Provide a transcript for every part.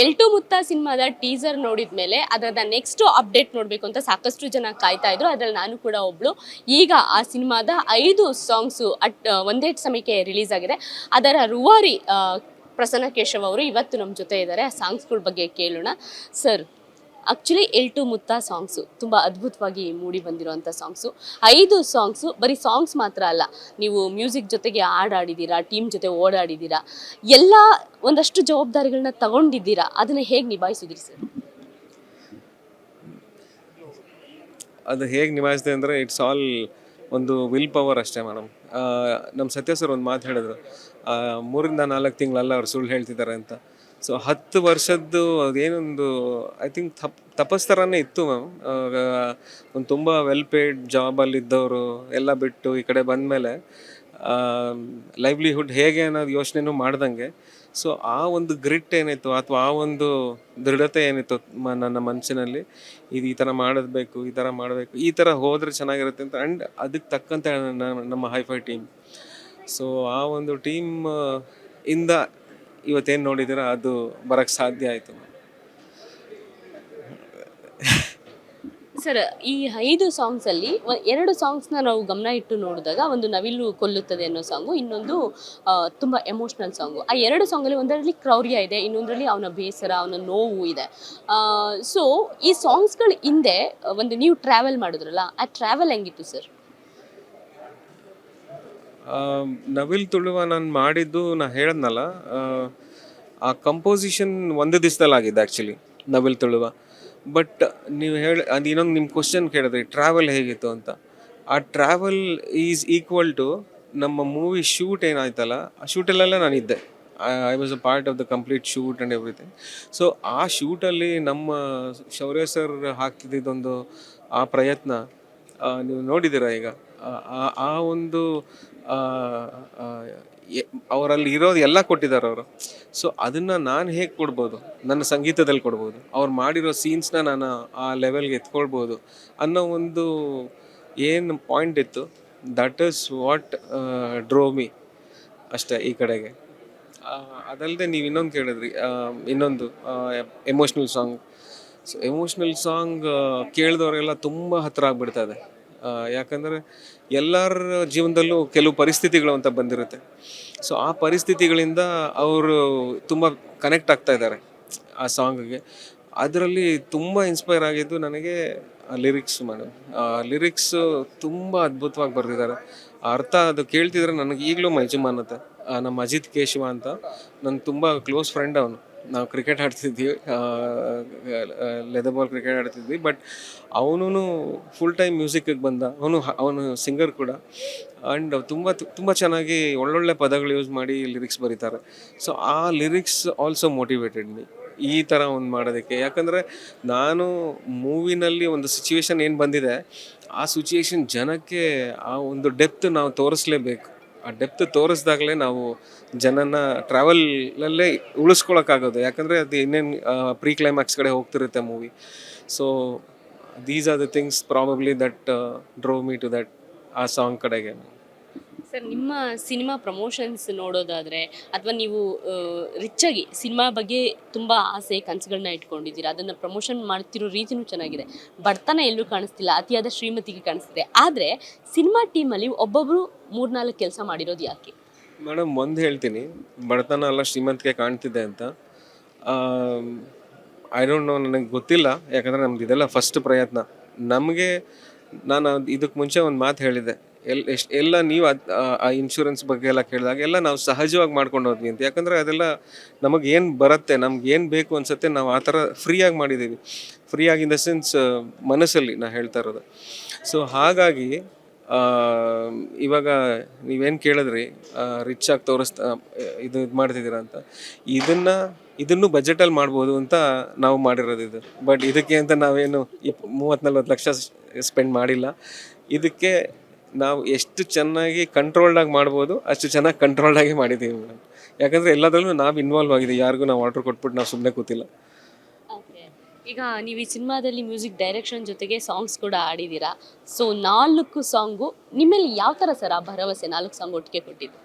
ಎಲ್ಟು ಮುತ್ತ ಸಿನಿಮಾದ ಟೀಸರ್ ನೋಡಿದ್ಮೇಲೆ ಅದರದ ನೆಕ್ಸ್ಟ್ ಅಪ್ಡೇಟ್ ನೋಡಬೇಕು ಅಂತ ಸಾಕಷ್ಟು ಜನ ಕಾಯ್ತಾ ಇದ್ರು. ಅದರಲ್ಲಿ ನಾನು ಕೂಡ ಒಬ್ಳು. ಈಗ ಆ ಸಿನಿಮಾದ ಐದು ಸಾಂಗ್ಸು ಅಟ್ ಒಂದೇ ಸಮಯಕ್ಕೆ ರಿಲೀಸ್ ಆಗಿದೆ. ಅದರ ರುವಾರಿ ಪ್ರಸನ್ನ ಕೇಶವ್ ಅವರು ಇವತ್ತು ನಮ್ಮ ಜೊತೆ ಇದ್ದಾರೆ. ಆ ಸಾಂಗ್ಸ್ಗಳ ಬಗ್ಗೆ ಕೇಳೋಣ. ಸರ್ ಆಕ್ಚುಲಿ ಎಲ್ಟು ಮುತ್ತ ಸಾಂಗ್ಸು ತುಂಬ ಅದ್ಭುತವಾಗಿ ಮೂಡಿ ಬಂದಿರುವಂಥ ಸಾಂಗ್ಸು ಐದು ಸಾಂಗ್ಸು ಬರೀ ಸಾಂಗ್ಸ್ ಮಾತ್ರ ಅಲ್ಲ, ನೀವು ಮ್ಯೂಸಿಕ್ ಜೊತೆಗೆ ಹಾಡಾಡಿದ್ದೀರಾ ಟೀಮ್ ಜೊತೆ ಓಡಾಡಿದ್ದೀರಾ ಎಲ್ಲ ಒಂದಷ್ಟು ಜವಾಬ್ದಾರಿಗಳನ್ನ ತಗೊಂಡಿದ್ದೀರಾ? ಅದನ್ನು ಹೇಗೆ ನಿಭಾಯಿಸಿದ್ರಿ ಸರ್ ಅದು ಹೇಗೆ ನಿಭಾಯಿಸಿದೆ ಅಂದರೆ ಇಟ್ಸ್ ಆಲ್ ಒಂದು ವಿಲ್ ಪವರ್ ಅಷ್ಟೇ ಮೇಡಮ್ ನಮ್ಮ ಸತ್ಯ ಸರ್ ಒಂದು ಮಾತು ಹೇಳಿದ್ರು. ಮೂರಿಂದ ನಾಲ್ಕು ತಿಂಗಳಲ್ಲ ಅವ್ರು ಸುಳ್ಳು ಹೇಳ್ತಿದ್ದಾರೆ ಅಂತ. ಸೊ ಹತ್ತು ವರ್ಷದ್ದು ಅದೇನೊಂದು ಐ ಥಿಂಕ್ ತಪ್ ತಪಸ್ ಥರನೇ ಇತ್ತು ಮ್ಯಾಮ್ ಒಂದು ತುಂಬ ವೆಲ್ ಪೇಯ್ಡ್ ಜಾಬಲ್ಲಿದ್ದವರು ಎಲ್ಲ ಬಿಟ್ಟು ಈ ಕಡೆ ಬಂದಮೇಲೆ ಲೈವ್ಲಿಹುಡ್ ಹೇಗೆ ಅನ್ನೋದು ಯೋಚನೆನೂ ಮಾಡ್ದಂಗೆ. ಸೊ ಆ ಒಂದು ಗ್ರಿಟ್ ಏನಿತ್ತು ಅಥವಾ ಆ ಒಂದು ದೃಢತೆ ಏನಿತ್ತು ನನ್ನ ಮನಸ್ಸಿನಲ್ಲಿ ಇದು ಈ ಥರ ಮಾಡಬೇಕು ಈ ಥರ ಮಾಡಬೇಕು, ಈ ಥರ ಹೋದರೆ ಚೆನ್ನಾಗಿರುತ್ತೆ ಅಂತ ಆ್ಯಂಡ್ ಅದಕ್ಕೆ ತಕ್ಕಂತೆ ನಮ್ಮ ಹೈಫೈ ಟೀಮ್ ಸೊ ಆ ಒಂದು ಟೀಮ್ ಇಂದ ಇವತ್ತೇನು ನೋಡಿದಿರ? ಅದು ಬರಕ್ಕೆ ಸಾಧ್ಯ ಆಯಿತು. ಸರ್ ಈ ಐದು ಸಾಂಗ್ಸಲ್ಲಿ ಎರಡು ಸಾಂಗ್ಸ್ನ ನಾವು ಗಮನ ಇಟ್ಟು ನೋಡಿದಾಗ ಒಂದು ನವಿಲು ಕೊಲ್ಲುತ್ತದೆ ಅನ್ನೋ ಸಾಂಗು ಇನ್ನೊಂದು ಆ, ತುಂಬ ಎಮೋಷ್ನಲ್ ಸಾಂಗು ಆ ಎರಡು ಸಾಂಗಲ್ಲಿ ಒಂದರಲ್ಲಿ ಕ್ರೌರ್ಯ ಇದೆ ಇನ್ನೊಂದರಲ್ಲಿ ಅವನ ಬೇಸರ ಅವನ ನೋವು ಇದೆ. ಸೊ ಈ ಸಾಂಗ್ಸ್ಗಳ ಹಿಂದೆ ಒಂದು ನೀವು ಟ್ರಾವೆಲ್ ಮಾಡಿದ್ರಲ್ಲ ಆ ಟ್ರಾವೆಲ್ ಹೆಂಗಿತ್ತು ಸರ್? ನವಿಲ್ ತುಳುವ ನಾನು ಮಾಡಿದ್ದು ನಾ ಹೇಳದ್ನಲ್ಲ ಆ, ಕಂಪೋಸಿಷನ್ ಒಂದು ದಿವಸದಲ್ಲಿ ಆಗಿದೆ ಆ್ಯಕ್ಚುಲಿ ನವಿಲ್ ತುಳುವ. ಬಟ್ ನೀವು ಹೇಳಿ ಅದು ಇನ್ನೊಂದು ನಿಮ್ಮ ಕ್ವಶನ್ ಕೇಳಿದ್ರಿ ಟ್ರಾವೆಲ್ ಹೇಗಿತ್ತು ಅಂತ. ಆ ಟ್ರಾವೆಲ್ ಈಸ್ ಈಕ್ವಲ್ ಟು ನಮ್ಮ ಮೂವಿ ಶೂಟ್ ಏನಾಯ್ತಲ್ಲ ಆ ಶೂಟಲ್ಲೆಲ್ಲ ನಾನಿದ್ದೆ I was a part of the complete shoot and everything so ಆ ಶೂಟಲ್ಲಿ ನಮ್ಮ ಶೌರ್ಯ ಸರ್ ಹಾಕ್ತಿದ್ದೊಂದು ಆ ಪ್ರಯತ್ನ ನೀವು ನೋಡಿದ್ದೀರಾ ಈಗ? ಆ- ಆ- ಒಂದು ಅವರಲ್ಲಿ ಇರೋದು ಎಲ್ಲ ಕೊಟ್ಟಿದ್ದಾರೆ ಅವರು. ಸೊ ಅದನ್ನು ನಾನು ಹೇಗೆ ಕೊಡ್ಬೋದು? ನನ್ನ ಸಂಗೀತದಲ್ಲಿ ಕೊಡ್ಬೋದು. ಅವ್ರು ಮಾಡಿರೋ ಸೀನ್ಸ್ನ ನಾನು ಆ ಲೆವೆಲ್ಗೆ ಎತ್ಕೊಳ್ಬೋದು ಅನ್ನೋ ಒಂದು ಏನು ಪಾಯಿಂಟ್ ಇತ್ತು. That is what drew me ಅಷ್ಟೇ ಈ ಕಡೆಗೆ. ಅದಲ್ಲದೆ ನೀವು ಇನ್ನೊಂದು ಕೇಳಿದ್ರಿ ಇನ್ನೊಂದು emotional song so emotional song ಕೇಳಿದವರೆಲ್ಲ ತುಂಬ ಹತ್ತಿರ ಆಗ್ಬಿಡ್ತದೆ. ಯಾಕಂದರೆ ಎಲ್ಲರ ಜೀವನದಲ್ಲೂ ಕೆಲವು ಪರಿಸ್ಥಿತಿಗಳು ಅಂತ ಬಂದಿರುತ್ತೆ. ಸೊ ಆ ಪರಿಸ್ಥಿತಿಗಳಿಂದ ಅವರು ತುಂಬ ಕನೆಕ್ಟ್ ಆಗ್ತಾ ಇದ್ದಾರೆ ಆ ಸಾಂಗ್ಗೆ ಅದರಲ್ಲಿ ತುಂಬ ಇನ್ಸ್ಪೈರ್ ಆಗಿದ್ದು ನನಗೆ ಲಿರಿಕ್ಸ್ ಮೇಡಮ್ ಲಿರಿಕ್ಸು ತುಂಬ ಅದ್ಭುತವಾಗಿ ಬರೆದಿದ್ದಾರೆ. ಅರ್ಥ ಅದು ಕೇಳ್ತಿದ್ರೆ ನನಗೆ ಈಗಲೂ ಮೈಜುಮ್ ಅನ್ನತ್ತೆ. ಆ, ನಮ್ಮ ಅಜಿತ್ ಕೇಶವ ಅಂತ. ನನ್ನ ತುಂಬ ಕ್ಲೋಸ್ ಫ್ರೆಂಡ್ ಅವನು. ನಾವು ಕ್ರಿಕೆಟ್ ಆಡ್ತಿದ್ವಿ. ಲೆದರ್ ಬಾಲ್ ಕ್ರಿಕೆಟ್ ಆಡ್ತಿದ್ವಿ. ಬಟ್ ಅವನು ಫುಲ್ ಟೈಮ್ ಮ್ಯೂಸಿಕ್ಗೆ ಬಂದ. ಅವನು ಅವನು ಸಿಂಗರ್ ಕೂಡ. ಆ್ಯಂಡ್ ತುಂಬ ತುಂಬ ಚೆನ್ನಾಗಿ ಒಳ್ಳೊಳ್ಳೆ ಪದಗಳು ಯೂಸ್ ಮಾಡಿ ಲಿರಿಕ್ಸ್ ಬರೀತಾರೆ. ಸೊ ಆ ಲಿರಿಕ್ಸ್ ಆಲ್ಸೋ ಮೋಟಿವೇಟೆಡ್ ಮೀ ಈ ಥರ ಒಂದು ಮಾಡೋದಕ್ಕೆ. ಯಾಕಂದರೆ ನಾನು ಮೂವಿನಲ್ಲಿ ಒಂದು ಸಿಚುವೇಶನ್ ಏನು ಬಂದಿದೆ, ಆ ಸಿಚುವೇಶನ್ ಜನಕ್ಕೆ, ಆ ಒಂದು ಡೆಪ್ತ್ ನಾವು ತೋರಿಸ್ಲೇಬೇಕು. ಆ ಡೆಪ್ತ್ ತೋರಿಸ್ದಾಗಲೇ ನಾವು ಜನನ ಟ್ರಾವೆಲಲ್ಲೇ ಉಳಿಸ್ಕೊಳಕ್ಕಾಗೋದು. ಯಾಕಂದರೆ ಅದು ಇನ್ನೇನು ಪ್ರೀ ಕ್ಲೈಮ್ಯಾಕ್ಸ್ ಕಡೆ ಹೋಗ್ತಿರುತ್ತೆ movie so these are the things probably that drew me to that ಆ ಸಾಂಗ್ ಕಡೆಗೆ. ಸರ್, ನಿಮ್ಮ ಸಿನಿಮಾ ಪ್ರಮೋಷನ್ಸ್ ನೋಡೋದಾದರೆ ಅಥವಾ ನೀವು ರಿಚ್ ಆಗಿ ಸಿನಿಮಾ ಬಗ್ಗೆ ತುಂಬ ಆಸೆ ಕನಸುಗಳನ್ನ ಇಟ್ಕೊಂಡಿದ್ದೀರಾ, ಅದನ್ನು ಪ್ರಮೋಷನ್ ಮಾಡ್ತಿರೋ ರೀತಿನೂ ಚೆನ್ನಾಗಿದೆ. ಬಡತನ ಎಲ್ಲೂ ಕಾಣಿಸ್ತಿಲ್ಲ, ಅತಿಯಾದ ಶ್ರೀಮತಿಗೆ ಕಾಣಿಸ್ತಿದೆ. ಆದರೆ ಸಿನಿಮಾ ಟೀಮಲ್ಲಿ ಒಬ್ಬೊಬ್ಬರು ಮೂರ್ನಾಲ್ಕು ಕೆಲಸ ಮಾಡಿರೋದು ಯಾಕೆ? ಮೇಡಮ್, ಒಂದು ಹೇಳ್ತೀನಿ. ಬಡತನ ಎಲ್ಲ ಶ್ರೀಮಂತಿಗೆ ಕಾಣ್ತಿದೆ ಅಂತ. ಐ ಡೋಂಟ್ ನೋ ನನಗೆ ಗೊತ್ತಿಲ್ಲ. ಯಾಕಂದರೆ ನಮ್ದು ಇದೆಲ್ಲ ಫಸ್ಟ್ ಪ್ರಯತ್ನ. ನಮಗೆ, ನಾನು ಇದಕ್ಕೆ ಮುಂಚೆ ಒಂದು ಮಾತು ಹೇಳಿದ್ದೆ. ಎಲ್ ಎಷ್ಟು ಎಲ್ಲ ನೀವು ಅದು, ಆ- ಇನ್ಶೂರೆನ್ಸ್ ಬಗ್ಗೆ ಎಲ್ಲ ಕೇಳಿದಾಗ ಎಲ್ಲ ನಾವು ಸಹಜವಾಗಿ ಮಾಡ್ಕೊಂಡು ಹೋದ್ವಿ ಅಂತ. ಯಾಕಂದರೆ ಅದೆಲ್ಲ ನಮಗೆ ಏನು ಬರುತ್ತೆ, ನಮ್ಗೆ ಏನು ಬೇಕು ಅನ್ಸುತ್ತೆ ನಾವು ಆ ಥರ ಫ್ರೀಯಾಗಿ ಮಾಡಿದ್ದೀವಿ ಫ್ರೀಯಾಗಿ ಇನ್ ದ ಸೆನ್ಸ್ ಮನಸ್ಸಲ್ಲಿ ನಾ ಹೇಳ್ತಾ ಇರೋದು. ಸೊ ಹಾಗಾಗಿ ಇವಾಗ ನೀವೇನು ಕೇಳಿದ್ರಿ ರಿಚ್ ಆಗಿ ತೋರಿಸ್ತಾ ಇದು ಇದು ಮಾಡ್ತಿದ್ದೀರ ಅಂತ. ಇದನ್ನು ಇದನ್ನು ಬಜೆಟಲ್ಲಿ ಮಾಡ್ಬೋದು ಅಂತ ನಾವು ಮಾಡಿರೋದು ಇದು. ಬಟ್ ಇದಕ್ಕೆ ಅಂತ ನಾವೇನು ಇಪ್ ಮೂವತ್ತು ನಲ್ವತ್ತು ಲಕ್ಷ ಸ್ಪೆಂಡ್ ಮಾಡಿಲ್ಲ. ಇದಕ್ಕೆ ನಾವು ಎಷ್ಟು ಚೆನ್ನಾಗಿ ಕಂಟ್ರೋಲ್ಡಾಗಿ ಮಾಡ್ಬೋದು ಅಷ್ಟು ಚೆನ್ನಾಗಿ ಕಂಟ್ರೋಲ್ಡಾಗಿ ಮಾಡಿದ್ದೀವಿ ಮೇಡಮ್ ಯಾಕಂದರೆ ಎಲ್ಲದರಲ್ಲೂ ನಾವು ಇನ್ವಾಲ್ವ್ ಆಗಿದ್ದೀವಿ. ಯಾರಿಗೂ ನಾವು ಆರ್ಡ್ರ್ ಕೊಟ್ಬಿಟ್ಟು ನಾವು ಸುಮ್ಮನೆ ಕೂತಿಲ್ಲ. ಈಗ ನೀವು ಈ ಸಿನಿಮಾದಲ್ಲಿ ಮ್ಯೂಸಿಕ್ ಡೈರೆಕ್ಷನ್ ಜೊತೆಗೆ ಸಾಂಗ್ಸ್ ಕೂಡ ಆಡಿದ್ದೀರಾ? ಸೊ ನಾಲ್ಕು ಸಾಂಗು ನಿಮ್ಮಲ್ಲಿ ಯಾವ ಥರ ಸರ್ ಆ ಭರವಸೆ ನಾಲ್ಕು ಸಾಂಗ್ ಒಟ್ಟಿಗೆ ಕೊಟ್ಟಿದ್ದು?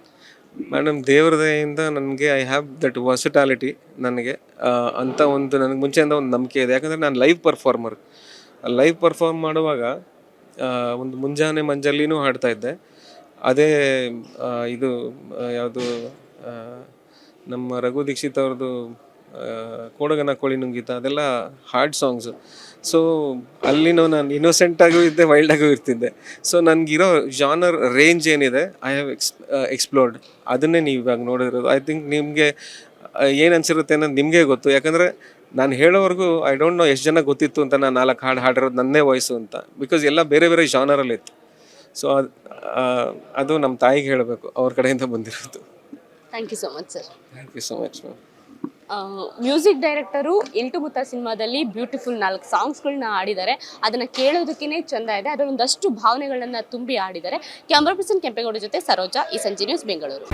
ಮೇಡಮ್ ದೇವ್ರ ದಯೆಯಿಂದ ನನಗೆ ಐ ಹ್ಯಾವ್ ದಟ್ ವರ್ಸಿಟಾಲಿಟಿ ನನಗೆ. ಅಂತ ಒಂದು ನನಗೆ ಮುಂಚೆಯಿಂದ ಒಂದು ನಂಬಿಕೆ ಇದೆ. ಯಾಕಂದರೆ ನಾನು ಲೈವ್ ಪರ್ಫಾರ್ಮರ್ ಲೈವ್ ಪರ್ಫಾರ್ಮ್ ಮಾಡುವಾಗ ಒಂದು ಮುಂಜಾನೆ ಮಂಜಲ್ಲಿನೂ ಹಾಡ್ತಾ ಇದ್ದೆ. ಅದೇ ಇದು ಯಾವುದು ನಮ್ಮ ರಘು ದೀಕ್ಷಿತ್ ಅವ್ರದ್ದು ಕೋಡಗನ ಕೋಳಿ ನುಂಗಿತ ಅದೆಲ್ಲ ಹಾರ್ಡ್ ಸಾಂಗ್ಸು. ಸೊ ಅಲ್ಲಿನೂ ನಾನು ಇನ್ನೋಸೆಂಟ್ ಆಗೂ ಇದ್ದೆ ವೈಲ್ಡ್ ಆಗೂ ಇರ್ತಿದ್ದೆ. ಸೊ ನನಗಿರೋ ಜಾನರ್ ರೇಂಜ್ ಏನಿದೆ ಐ ಹ್ಯಾವ್ ಎಕ್ಸ್ ಎಕ್ಸ್ಪ್ಲೋರ್ಡ್ ಅದನ್ನೇ ನೀವು ಇವಾಗ ನೋಡಿರೋದು. ಐ ಥಿಂಕ್ ನಿಮಗೆ ಏನು ಅನ್ಸಿರುತ್ತೆ ಅನ್ನೋದು ನಿಮಗೆ ಗೊತ್ತು. ಯಾಕಂದರೆ ನಾನು ಹೇಳೋವರೆಗೂ ಐ ಡೋಂಟ್ ನೋ ಎಷ್ಟು ಜನ ಗೊತ್ತಿತ್ತು ಅಂತ ನಾನು ನಾಲ್ಕು ಹಾಡು ಹಾಡಿರೋದು ನನ್ನೇ ವಾಯ್ಸು ಅಂತ. ಬಿಕಾಸ್ ಎಲ್ಲ ಬೇರೆ ಬೇರೆ ಜಾನರಲ್ಲಿತ್ತು ಸೊ ಅದು ಅದು ನಮ್ಮ ತಾಯಿಗೆ ಹೇಳಬೇಕು ಅವ್ರ ಕಡೆಯಿಂದ ಬಂದಿರೋದು. Thank you so much sir thank you so much ma'am music director ಎಂಟು ಮುತ್ತ ಸಿನಿಮಾದಲ್ಲಿ ಬ್ಯೂಟಿಫುಲ್ ನಾಲ್ಕು ಸಾಂಗ್ಸ್ಗಳನ್ನ ಆಡಿದ್ದಾರೆ ಅದನ್ನು ಕೇಳೋದಕ್ಕೇ ಚಂದ ಇದೆ. ಅದರ ಒಂದಷ್ಟು ಭಾವನೆಗಳನ್ನು ತುಂಬಿ ಆಡಿದ್ದಾರೆ ಕ್ಯಾಮ್ರಾ ಪರ್ಸನ್ ಕೆಂಪೇಗೌಡ ಜೊತೆ ಸರೋಜಾ ಈ ಸಂಜೆ ನ್ಯೂಸ್ ಬೆಂಗಳೂರು.